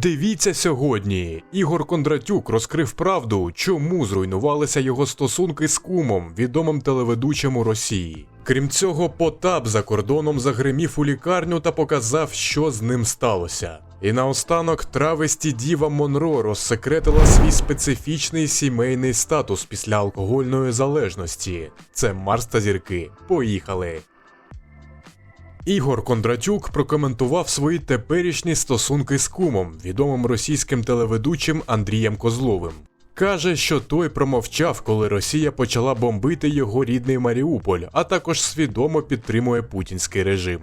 Дивіться сьогодні. Ігор Кондратюк розкрив правду, чому зруйнувалися його стосунки з кумом, відомим телеведучим у Росії. Крім цього, Потап за кордоном загримів у лікарню та показав, що з ним сталося. І наостанок травесті Діва Монро розсекретила свій специфічний сімейний статус після алкогольної залежності. Це Марс та зірки. Поїхали! Ігор Кондратюк прокоментував свої теперішні стосунки з кумом, відомим російським телеведучим Андрієм Козловим. Каже, що той промовчав, коли Росія почала бомбити його рідний Маріуполь, а також свідомо підтримує путінський режим.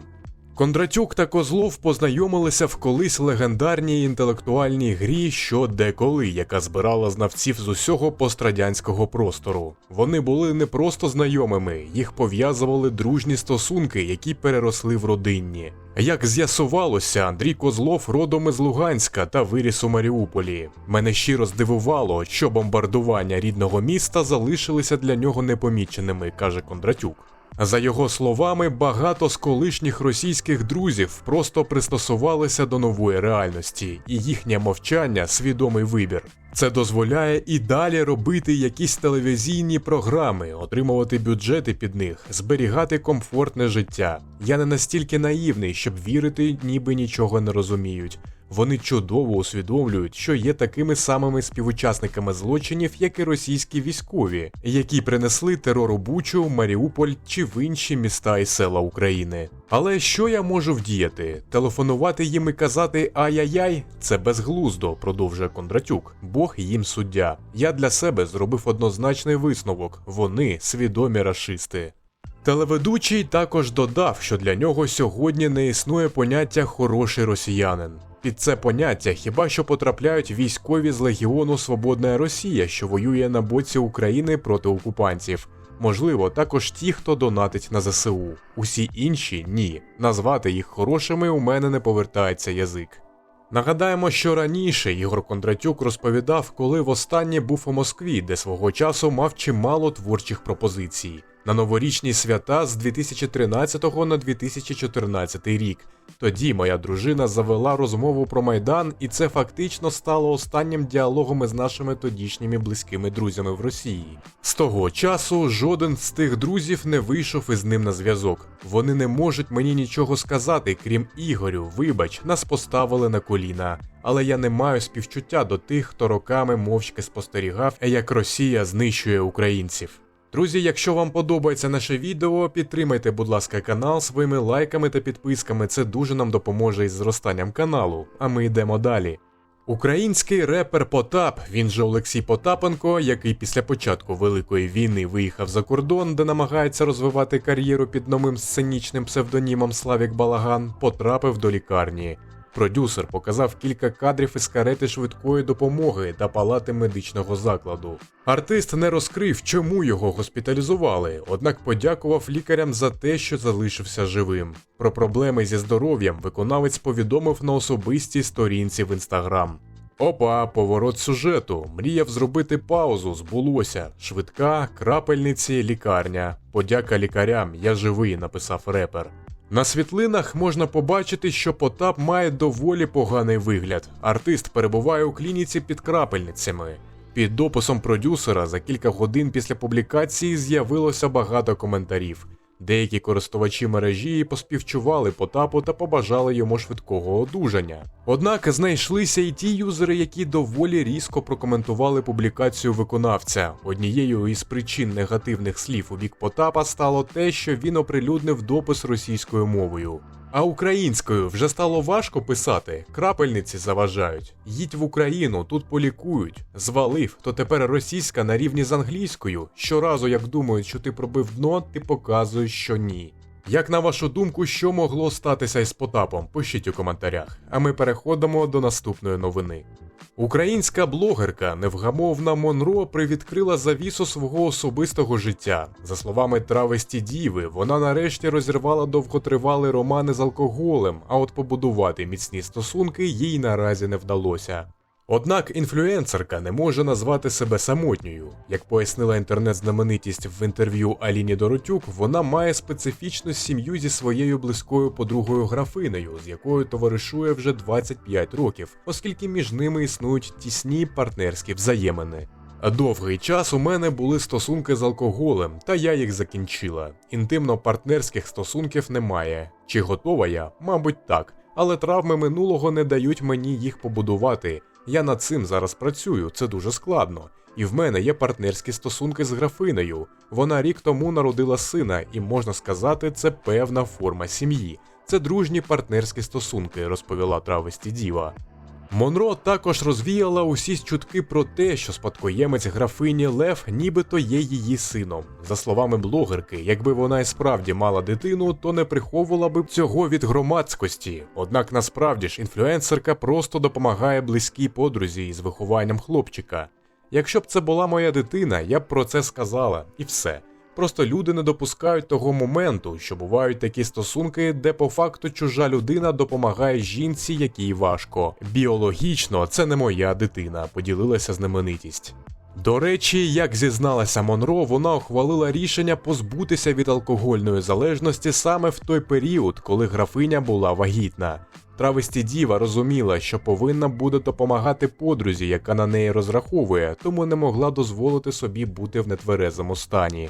Кондратюк та Козлов познайомилися в колись легендарній інтелектуальній грі «Що де коли», яка збирала знавців з усього пострадянського простору. Вони були не просто знайомими, їх пов'язували дружні стосунки, які переросли в родинні. Як з'ясувалося, Андрій Козлов родом із Луганська та виріс у Маріуполі. Мене щиро здивувало, що бомбардування рідного міста залишилися для нього непоміченими, каже Кондратюк. За його словами, багато з колишніх російських друзів просто пристосувалися до нової реальності, і їхнє мовчання свідомий вибір. Це дозволяє і далі робити якісь телевізійні програми, отримувати бюджети під них, зберігати комфортне життя. Я не настільки наївний, щоб вірити, ніби нічого не розуміють. Вони чудово усвідомлюють, що є такими самими співучасниками злочинів, як і російські військові, які принесли терор у Бучу, Маріуполь чи в інші міста і села України. Але що я можу вдіяти? Телефонувати їм і казати ай-яй-яй це безглуздо, продовжує Кондратюк. Бог їм суддя. Я для себе зробив однозначний висновок: вони свідомі рашисти. Телеведучий також додав, що для нього сьогодні не існує поняття хороший росіянин. Під це поняття хіба що потрапляють військові з Легіону Свободна Росія, що воює на боці України проти окупантів. Можливо, також ті, хто донатить на ЗСУ. Усі інші ні. Назвати їх хорошими у мене не повертається язик. Нагадаємо, що раніше Ігор Кондратюк розповідав, коли востаннє був у Москві, де свого часу мав чимало творчих пропозицій на новорічні свята з 2013 на 2014 рік. Тоді моя дружина завела розмову про майдан, і це фактично стало останнім діалогом із нашими тодішніми близькими друзями в Росії. З того часу жоден з тих друзів не вийшов із ним на зв'язок. Вони не можуть мені нічого сказати, крім Ігорю. Вибач, нас поставили на коліна. Але я не маю співчуття до тих, хто роками мовчки спостерігав, як Росія знищує українців. Друзі, якщо вам подобається наше відео, підтримайте, будь ласка, канал своїми лайками та підписками. Це дуже нам допоможе із зростанням каналу. А ми йдемо далі. Український репер Потап, він же Олексій Потапенко, який після початку Великої війни виїхав за кордон, де намагається розвивати кар'єру під новим сценічним псевдонімом Славік Балаган, потрапив до лікарні. Продюсер показав кілька кадрів із карети швидкої допомоги та палати медичного закладу. Артист не розкрив, чому його госпіталізували, однак подякував лікарям за те, що залишився живим. Про проблеми зі здоров'ям виконавець повідомив на особистій сторінці в інстаграм. Опа, поворот сюжету. Мріяв зробити паузу, збулося. Швидка, крапельниці, лікарня. Подяка лікарям, я живий, написав репер. На світлинах можна побачити, що Потап має доволі поганий вигляд. Артист перебуває у клініці під крапельницями. Під дописом продюсера за кілька годин після публікації з'явилося багато коментарів. Деякі користувачі мережі поспівчували Потапу та побажали йому швидкого одужання. Однак знайшлися і ті юзери, які доволі різко прокоментували публікацію виконавця. Однією із причин негативних слів у бік Потапа стало те, що він оприлюднив допис російською мовою. А українською вже стало важко писати. Крапельниці заважають. Їдь в Україну, тут полікують. Звалив, то тепер російська на рівні з англійською. Щоразу, як думають, що ти пробив дно, ти показуєш, що ні. Як на вашу думку, що могло статися із Потапом? Пишіть у коментарях. А ми переходимо до наступної новини. Українська блогерка невгамовна Монро привідкрила завісу свого особистого життя. За словами травесті Діви, вона нарешті розірвала довготривалі романи з алкоголем, а от побудувати міцні стосунки їй наразі не вдалося. Однак інфлюенсерка не може назвати себе самотньою. Як пояснила інтернет-знаменитість в інтерв'ю Аліні Доротюк, вона має специфічну сім'ю зі своєю близькою подругою графинею, з якою товаришує вже 25 років, оскільки між ними існують тісні партнерські взаємини. Довгий час у мене були стосунки з алкоголем, та я їх закінчила. Інтимно-партнерських стосунків немає. Чи готова я? Мабуть, так. Але травми минулого не дають мені їх побудувати. Я над цим зараз працюю, це дуже складно. І в мене є партнерські стосунки з графинею. Вона рік тому народила сина, і можна сказати, це певна форма сім'ї. Це дружні партнерські стосунки, розповіла травесті діва. Монро також розвіяла усі чутки про те, що спадкоємець графині Лев нібито є її сином. За словами блогерки, якби вона і справді мала дитину, то не приховувала б цього від громадськості. Однак насправді ж інфлюенсерка просто допомагає близькій подрузі із вихованням хлопчика. Якщо б це була моя дитина, я б про це сказала, і все. Просто люди не допускають того моменту, що бувають такі стосунки, де по факту чужа людина допомагає жінці, якій важко. Біологічно, це не моя дитина, поділилася знаменитість. До речі, як зізналася Монро, вона ухвалила рішення позбутися від алкогольної залежності саме в той період, коли графиня була вагітна. Травесті діва розуміла, що повинна буде допомагати подрузі, яка на неї розраховує, тому не могла дозволити собі бути в нетверезому стані.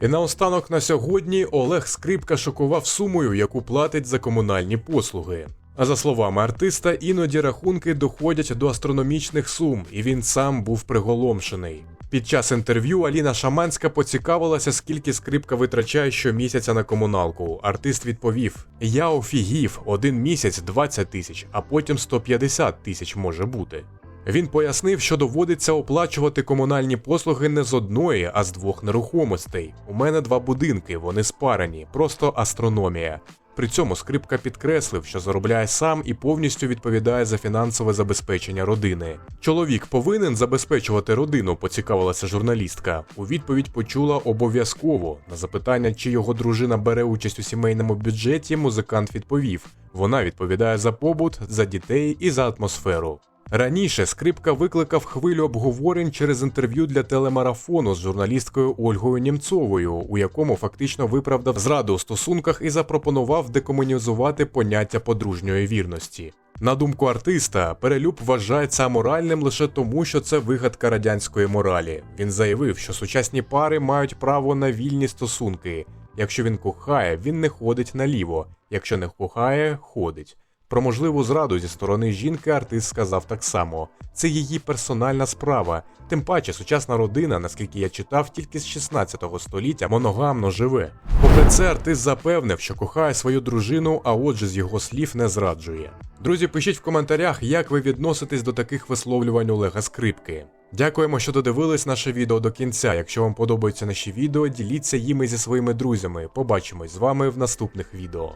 І наостанок на сьогодні Олег Скрипка шокував сумою, яку платить за комунальні послуги. А за словами артиста, іноді рахунки доходять до астрономічних сум, і він сам був приголомшений. Під час інтерв'ю Аліна Шаманська поцікавилася, скільки скрипка витрачає щомісяця на комуналку. Артист відповів: Я офігів, один місяць 20 тисяч, а потім 150 тисяч може бути. Він пояснив, що доводиться оплачувати комунальні послуги не з одної, а з двох нерухомостей. У мене два будинки, вони спарені, просто астрономія. При цьому скрипка підкреслив, що заробляє сам і повністю відповідає за фінансове забезпечення родини. Чоловік повинен забезпечувати родину, поцікавилася журналістка. У відповідь почула обов'язково. На запитання, чи його дружина бере участь у сімейному бюджеті, музикант відповів: вона відповідає за побут, за дітей і за атмосферу. Раніше скрипка викликав хвилю обговорень через інтерв'ю для телемарафону з журналісткою Ольгою Німцовою, у якому фактично виправдав зраду у стосунках і запропонував декомунізувати поняття подружньої вірності. На думку артиста, перелюб вважається аморальним лише тому, що це вигадка радянської моралі. Він заявив, що сучасні пари мають право на вільні стосунки. Якщо він кохає, він не ходить наліво. Якщо не кохає, ходить. Про можливу зраду зі сторони жінки артист сказав так само: це її персональна справа. Тим паче, сучасна родина, наскільки я читав, тільки з 16 століття моногамно живе. Попри це, артист запевнив, що кохає свою дружину, а отже, з його слів не зраджує. Друзі, пишіть в коментарях, як ви відноситесь до таких висловлювань Олега Скрипки. Дякуємо, що додивились наше відео до кінця. Якщо вам подобаються наші відео, діліться їми зі своїми друзями. Побачимось з вами в наступних відео.